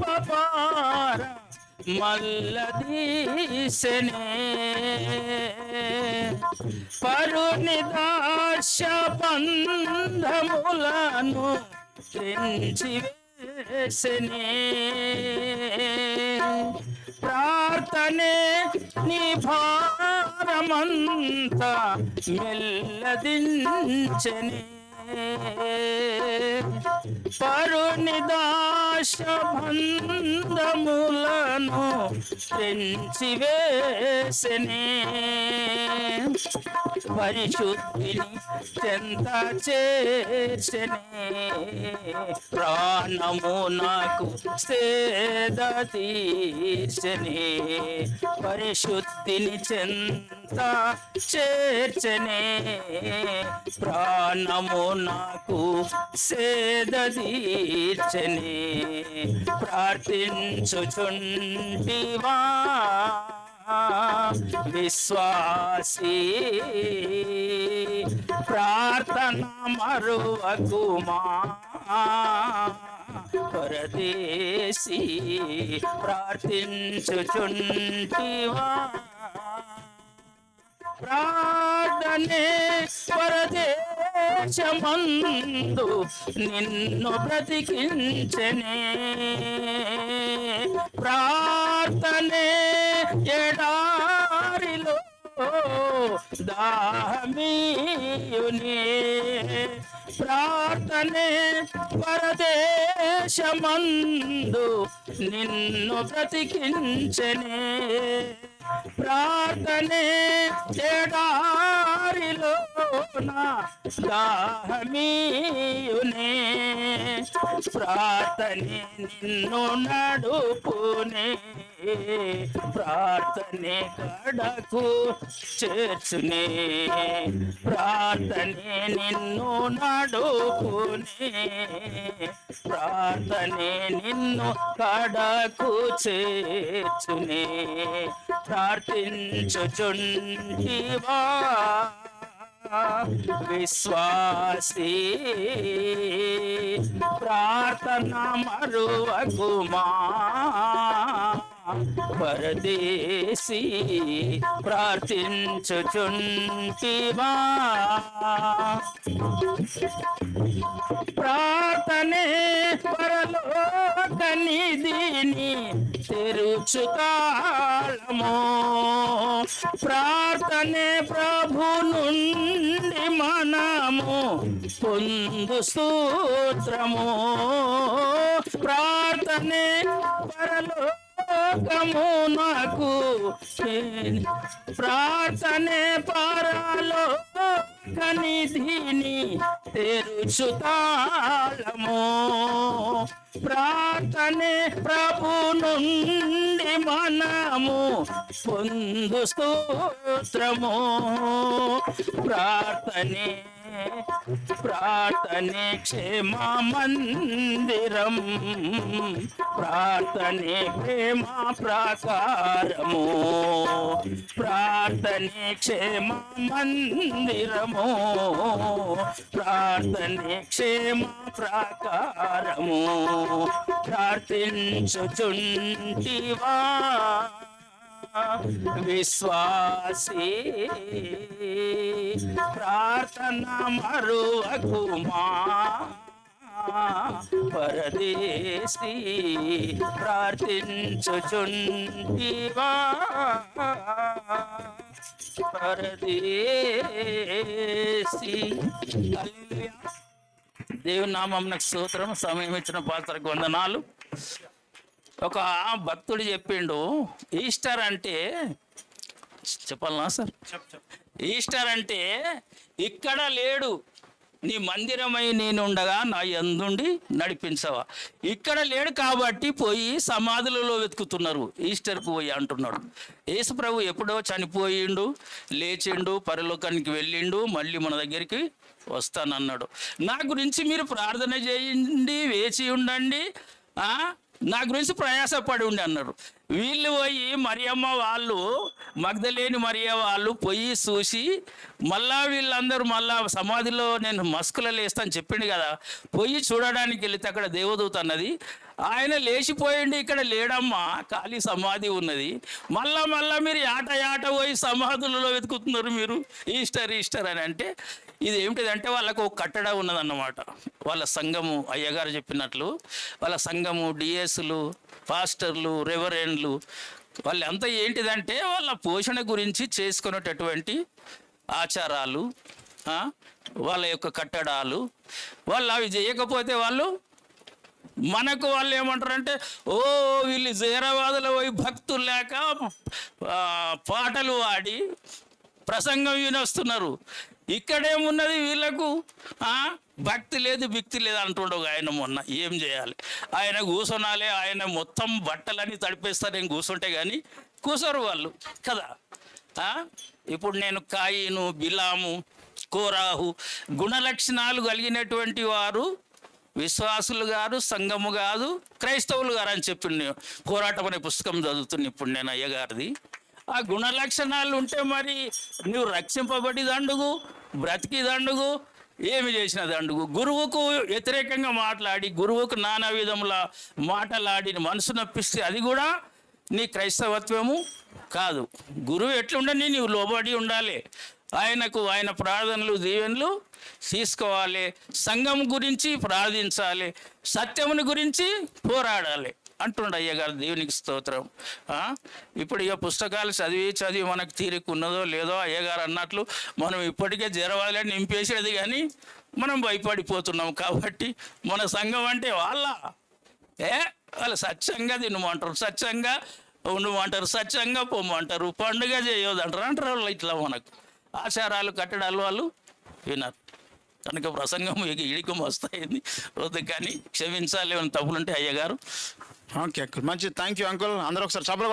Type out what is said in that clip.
పాపార మల్లదీసనే పరుని దాశ బంధములను తెంచి ప్రార్థనే నీ భారమంతా మెల్లదించనే. పరుని దాశ బంధములను తెంచి వేసనే పరిశుద్ధిని చెంత చేసనే. ప్రాణము నాకు సేద తీర్చనే పరిశుద్ధిని చెంత చేర్చనే ప్రాణము నాకు సేద తీర్చనే ప్రార్థించుచుంటివా. విశ్వాసీ ప్రార్థన మరువకుమా పరదేశీ ప్రార్థించుచుంటివా. ప్రార్థనే పరదేశమందు నిన్ను బ్రతికించనే. ప్రార్థనే ఎడారిలో దాహమీయునే ప్రార్థనే పరదేశమందు నిన్ను బ్రతికించనే. ప్రార్థనే ఎడారిలో దాహమీయునే ప్రార్థనే నిన్ను నడుపునే. ప్రార్థనే కడకు చేర్చునే. ప్రార్థనే నిన్ను నడుపునే. ప్రార్థనే నిన్ను కడకు చేర్చునే. ప్రార్థించుచుంటివా? విశ్వాసీ ప్రార్థన మరువకుమా పరదేశీ ప్రార్థించుచుంటివా? ప్రార్థనే పరలోక నిధిని తెరుచుతాళము ప్రార్థనే ప్రభు నుండి మనము పొందు సూత్రము ప్రార్థనే పరలోకము నాకు. ప్రార్థనే పరలోక నిధిని తెరుచుతాళము ప్రార్థనే ప్రభు నుండి మనము పొందు స్తోత్రము. ప్రార్థనే ప్రార్థనే క్షేమ మందిరం ప్రార్థనే ప్రేమ ప్రాకారము ప్రార్థనే క్షేమ మందిరము ప్రార్థనే క్షేమ ప్రాకారము ప్రార్థించుచుంటివా విశ్వాసీ ప్రార్థన మరువకుమా పరదేశీ ప్రార్థించుచుంటివా? పరదేశి దేవునామం నాకు నామం సమయం ఇచ్చిన పాత్రకు వందనాలు. ఒక భక్తుడు చెప్పిండు ఈస్టర్ అంటే చెప్పాలనా సార్? ఈస్టర్ అంటే ఇక్కడ లేడు నీ మందిరమై నేను ఉండగా నా ఎందుండి నడిపించవా. ఇక్కడ లేడు కాబట్టి పోయి సమాధులలో వెతుకుతున్నారు. ఈస్టర్కు పోయి అంటున్నాడు. యేసు ప్రభు ఎప్పుడో చనిపోయిండు లేచిండు పరలోకానికి వెళ్ళిండు మళ్ళీ మన దగ్గరికి వస్తానన్నాడు. నా గురించి మీరు ప్రార్థన చేయండి వేచి ఉండండి నా గురించి ప్రయాసపడి ఉండి అన్నారు. వీళ్ళు పోయి మరియమ్మ వాళ్ళు మగ్ధలేని మరియ వాళ్ళు పోయి చూసి మళ్ళా వీళ్ళందరూ మళ్ళా సమాధిలో నేను మస్కుల లేస్తాను చెప్పిండు కదా పోయి చూడడానికి వెళితే అక్కడ దేవదూత అన్నది. ఆయన లేచిపోయిండి ఇక్కడ లేడమ్మా ఖాళీ సమాధి ఉన్నది. మళ్ళా మళ్ళా మీరు యాట యాట పోయి సమాధులలో వెతుకుతున్నారు మీరు ఈస్టర్ ఈస్టర్ అని అంటే ఇది ఏమిటిదంటే వాళ్ళకు ఒక కట్టడ ఉన్నదన్నమాట. వాళ్ళ సంఘము అయ్యగారు చెప్పినట్లు వాళ్ళ సంఘము డిఎస్లు పాస్టర్లు రెవరెండ్లు వాళ్ళంతా ఏంటిదంటే వాళ్ళ పోషణ గురించి చేసుకునేటటువంటి ఆచారాలు వాళ్ళ యొక్క కట్టడాలు. వాళ్ళు అవి చేయకపోతే వాళ్ళు మనకు వాళ్ళు ఏమంటారంటే ఓ వీళ్ళు జైరాబాద్లో పోయి భక్తులు లేక పాటలు పాడి ప్రసంగం వినొస్తున్నారు. ఇక్కడేమున్నది వీళ్ళకు భక్తి లేదు భక్తి లేదు అంటుండవు ఆయన మొన్న. ఏం చేయాలి? ఆయన కూర్చొనాలి ఆయన మొత్తం బట్టలన్నీ తడిపేస్తారు నేను కూర్చుంటే కానీ కూసరు వాళ్ళు కదా? ఇప్పుడు నేను కాయిను బిలాము కోరాహు గుణలక్షణాలు కలిగినటువంటి వారు విశ్వాసులు గారు సంఘము కాదు క్రైస్తవులు గారు అని చెప్పిండు పోరాటం అనే పుస్తకం చదువుతున్నా ఇప్పుడు నేను అయ్యగారిది. ఆ గుణ లక్షణాలు ఉంటే మరి నువ్వు రక్షింపబడి దండుగు బ్రతికి దండుగు ఏమి చేసిన దండుగు. గురువుకు వ్యతిరేకంగా మాట్లాడి గురువుకు నానా విధముల మాటలాడి మనసు నొప్పిస్తే అది కూడా నీ క్రైస్తవత్వము కాదు. గురువు ఎట్లుండని నీవు లోబడి ఉండాలి. ఆయనకు ఆయన ప్రార్థనలు దీవెనలు తీసుకోవాలి. సంఘం గురించి ప్రార్థించాలి. సత్యముని గురించి పోరాడాలి. అంటుండ అయ్యగారు దేవునికి స్తోత్రం. ఇప్పుడు ఇక పుస్తకాలు చదివి చదివి మనకు తీరిక ఉన్నదో లేదో అయ్యగారు అన్నట్లు మనం ఇప్పటికే జరవాలని నింపేసేది కానీ మనం భయపడిపోతున్నాం కాబట్టి మన సంఘం అంటే వాళ్ళ. ఏ? వాళ్ళు సత్యంగా తినమంటారు. సత్యంగా ఉండమంటారు. సత్యంగా పొమ్మంటారు. పండుగ చేయొద్దంటారు అంటారు. వాళ్ళు ఇట్లా మనకు. ఆచారాలు కట్టడాలు వాళ్ళు వినరు. కనుక ప్రసంగం ఇక ఇడికం వస్తాయింది వద్దు కానీ క్షమించాలి ఏమైనా తప్పులుంటే అయ్యగారు. ఓకే అంకుల్ మంచి థ్యాంక్ యూ అంకుల్ అందరూ ఒకసారి చప్పలు